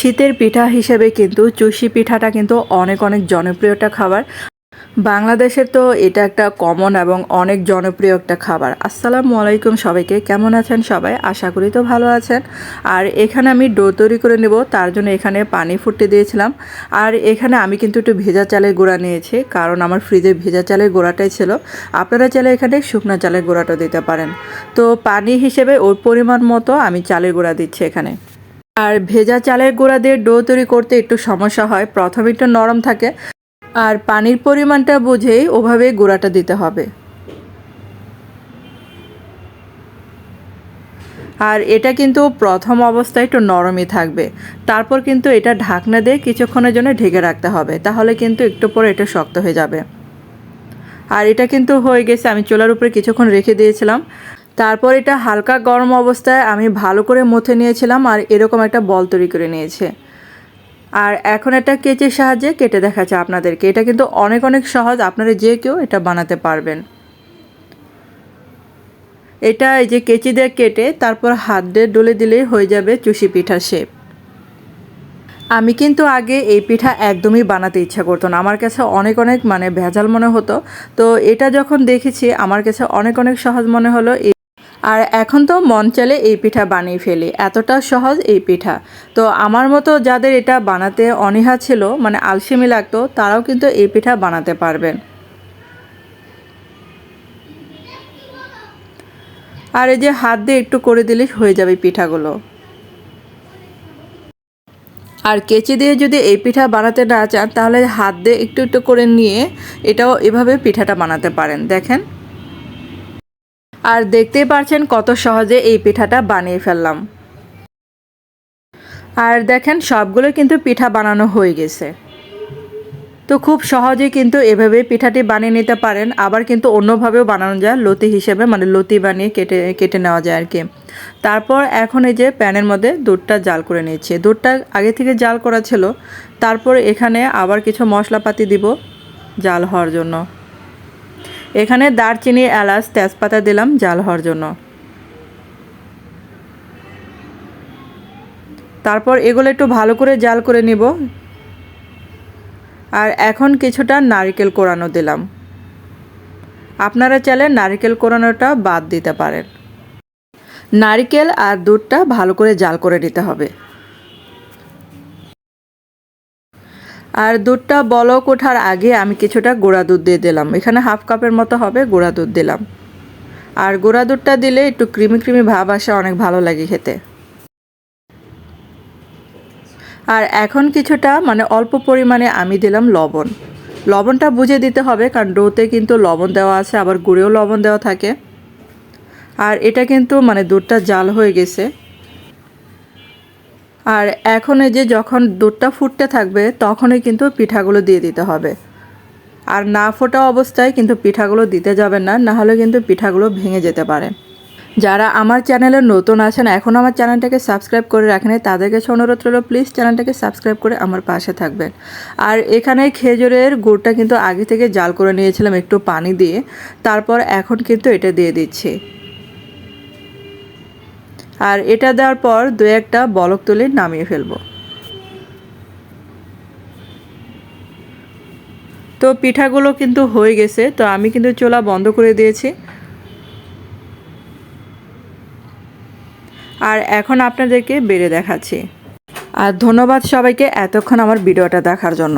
শীতের পিঠা হিসেবে কিন্তু চুষি পিঠাটা কিন্তু অনেক অনেক জনপ্রিয় একটা খাবার। বাংলাদেশের তো এটা একটা কমন এবং অনেক জনপ্রিয় একটা খাবার। আসসালামু আলাইকুম সবাইকে, কেমন আছেন সবাই? আশা করি তো ভালো আছেন। আর এখানে আমি ডো তৈরি করে নেব, তার জন্য এখানে পানি ফুটতে দিয়েছিলাম। আর এখানে আমি কিন্তু একটু ভেজা চালের গুঁড়া নিয়েছি, কারণ আমার ফ্রিজে ভেজা চালের গুঁড়াটাই ছিল। আপনারা চাইলে এখানে শুকনো চালের গুঁড়াটা দিতে পারেন। তো পানি হিসেবে ওই পরিমাণ মতো আমি চালের গুঁড়া দিচ্ছি এখানে। আর ভেজা চালের গুঁড়া দিয়ে ডো তৈরি করতে একটু সমস্যা হয়। প্রথমে একটু নরম থাকে আর পানির পরিমাণটা বুঝেই ওভাবে গুঁড়াটা দিতে হবে। আর এটা কিন্তু প্রথম অবস্থায় একটু নরমই থাকবে। তারপর কিন্তু এটা ঢাকনা দিয়ে কিছুক্ষণের জন্য ঢেকে রাখতে হবে। তাহলে কিন্তু একটু পরে এটা শক্ত হয়ে যাবে। আর এটা কিন্তু হয়ে গেছে, আমি চুলার উপরে কিছুক্ষণ রেখে দিয়েছিলাম। তারপর এটা হালকা গরম অবস্থায় আমি ভালো করে মথে নিয়েছিলাম আর এরকম একটা বল তৈরি করে নিয়েছে। আর এখন একটা কেচের সাহায্যে কেটে দেখাচ্ছে আপনাদেরকে। এটা কিন্তু অনেক অনেক সহজ। আপনারা যে কেউ এটা বানাতে পারবেন। এটা এই যে কেচি দিয়ে কেটে তারপর হাত দিয়ে ডলে দিলেই হয়ে যাবে চুষি পিঠার শেপ আমি কিন্তু আগে এই পিঠা একদমই বানাতে ইচ্ছা করতো না। আমার কাছে অনেক অনেক মানে ভেজাল মনে হতো। তো এটা যখন দেখেছি, আমার কাছে অনেক অনেক সহজ মনে হলো। আর এখন তো মন চলে এই পিঠা বানিয়ে ফেলি, এতটা সহজ এই পিঠা। তো আমার মতো যাদের এটা বানাতে অনীহা ছিল মানে আলসেমি লাগতো, তারাও কিন্তু এই পিঠা বানাতে পারবেন। আর এই যে হাত দিয়ে একটু করে দিলে হয়ে যাবে পিঠাগুলো। আর কেচি দিয়ে যদি এই পিঠা বানাতে না চান, তাহলে হাত দিয়ে একটু একটু করে নিয়ে এটাও এভাবে পিঠাটা বানাতে পারেন। দেখেন। আর দেখতেই পারছেন কত সহজে এই পিঠাটা বানিয়ে ফেললাম। আর দেখেন সবগুলো কিন্তু পিঠা বানানো হয়ে গেছে। তো খুব সহজে কিন্তু এভাবে পিঠাটি বানিয়ে নিতে পারেন। আবার কিন্তু অন্যভাবেও বানানো যায়, লতি হিসেবে মানে লতি বানিয়ে কেটে কেটে নেওয়া যায় আর কি। তারপর এখন এই যে প্যানের মধ্যে দুধটা জাল করে নিচ্ছি। দুধটা আগে থেকে জাল করা ছিল। তারপর এখানে আবার কিছু মশলাপাতি দিব জাল হওয়ার জন্য। এখানে দারচিনি, এলাচ, তেজপাতা দিলাম জাল হওয়ার জন্য। তারপর এগুলো একটু ভালো করে জাল করে নিব। আর এখন কিছুটা নারকেল কোরানো দিলাম। আপনারা চাইলে নারকেল কোরানোটা বাদ দিতে পারেন। নারকেল আর দুধটা ভালো করে জাল করে নিতে হবে। আর দুধটা বলক ওঠার আগে আমি কিছুটা গোড়া দুধ দিয়ে দিলাম। এখানে হাফ কাপের মতো হবে গোড়া দুধ দিলাম। আর গোড়া দুধটা দিলে একটু ক্রিমি ক্রিমি ভাব আসে, অনেক ভালো লাগে খেতে। আর এখন কিছুটা মানে অল্প পরিমাণে আমি দিলাম লবণ। লবণটা বুঝে দিতে হবে, কারণ ডোতে কিন্তু লবণ দেওয়া আছে, আবার গুঁড়েও লবণ দেওয়া থাকে। আর এটা কিন্তু মানে দুধটা জাল হয়ে গেছে। আর এখন এই যে যখন দুধটা ফুটতে থাকবে, তখনই কিন্তু পিঠাগুলো দিয়ে দিতে হবে। আর না ফোটা অবস্থায় কিন্তু পিঠাগুলো দিতে যাবেন না নাহলে কিন্তু পিঠাগুলো ভেঙে যেতে পারে। যারা আমার চ্যানেলে নতুন আছেন, এখন আমার চ্যানেলটাকে সাবস্ক্রাইব করে রাখেন তাদের কাছে অনুরোধ রইল, প্লিজ চ্যানেলটাকে সাবস্ক্রাইব করে আমার পাশে থাকবেন। আর এখানে খেজুরের গুড়টা কিন্তু আগে থেকে জাল করে নিয়েছিলাম একটু পানি দিয়ে, তারপর এখন কিন্তু এটা দিয়ে দিচ্ছি। আর এটা দেওয়ার পর দু একটা বলক তুলে নামিয়ে ফেলব। তো পিঠাগুলো কিন্তু হয়ে গেছে, তো আমি কিন্তু চোলা বন্ধ করে দিয়েছি। আর এখন আপনাদেরকে বেড়ে দেখাচ্ছি। আর ধন্যবাদ সবাইকে এতক্ষণ আমার ভিডিওটা দেখার জন্য।